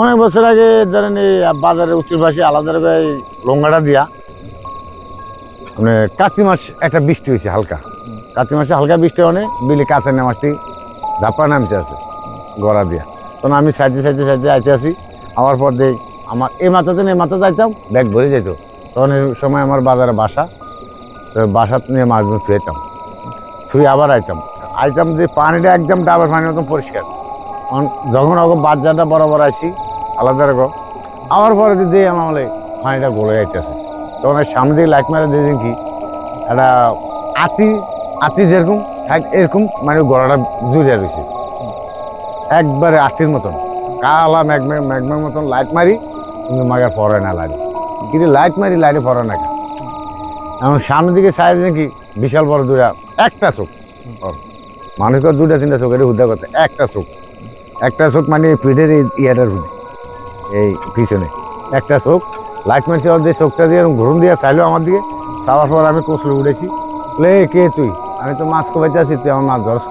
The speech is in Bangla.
অনেক বছর আগে ধরেন এই বাজারে উত্তর পাশে আলাদা এই লঙ্গাটা দিয়া মানে কার্তিক মাস একটা বৃষ্টি হয়েছে হালকা। কার্তিক মাসে হালকা বৃষ্টি অনেক, বিলি কাছে নামাজটি ঝাপা নামতে আছে, গড়া দিয়া। তখন আমি সাইডে সাইডে সাইডে আইতে আসি আমার পর দেখ আমার এই মাথাতে এই মাথা যাইতাম, ব্যাগ ভরে যেত তখন এই সময় আমার বাজারে বাসা বাসা নিয়ে মাছ ধরে থুয়েতাম থুয়ে আবার আইতাম। আইতাম যে পানিটা একদম ডাবের পানির মতন পরিষ্কার। যখন ওকে বাচ্চাটা বরাবর আইসি আলাদা রকম। আমার পরে যদি আমার বলে পানিটা গলে যাইতেছে, তখন ওই সামনে দিকে লাইট মারে দিয়ে কি? একটা আতি আতি যেরকম থাক এরকম মানে গলাটা জুড়ে রয়েছে একবারে আতির মতন, কালা ম্যাগমে, ম্যাগমের মতন লাইট মারি, কিন্তু মাগার পরে না লাইট। কিন্তু লাইট মারি, লাইটে পরে না এখন সামনের দিকে সাইড নাকি বিশাল বড় দুটা একটা চোখ। ওর। মানুষের দুটা তিনটা চোখ, এটা হুদা করতে একটা চোখ। একটা চোখ মানে পিঠের ইয়াটার হুদি। এই পিছনে। একটা চোখ লাইট মারছে ওর দিয়ে চোখটা দিয়ে ঘুরুন দিয়ে চাইলো আমার দিকে। চাওয়ার পর আমি কৌশল উঠেছি। লে, কে তুই? আমি তো মাছ কোবাইতে আছি, তুই আমার মাছ ধরস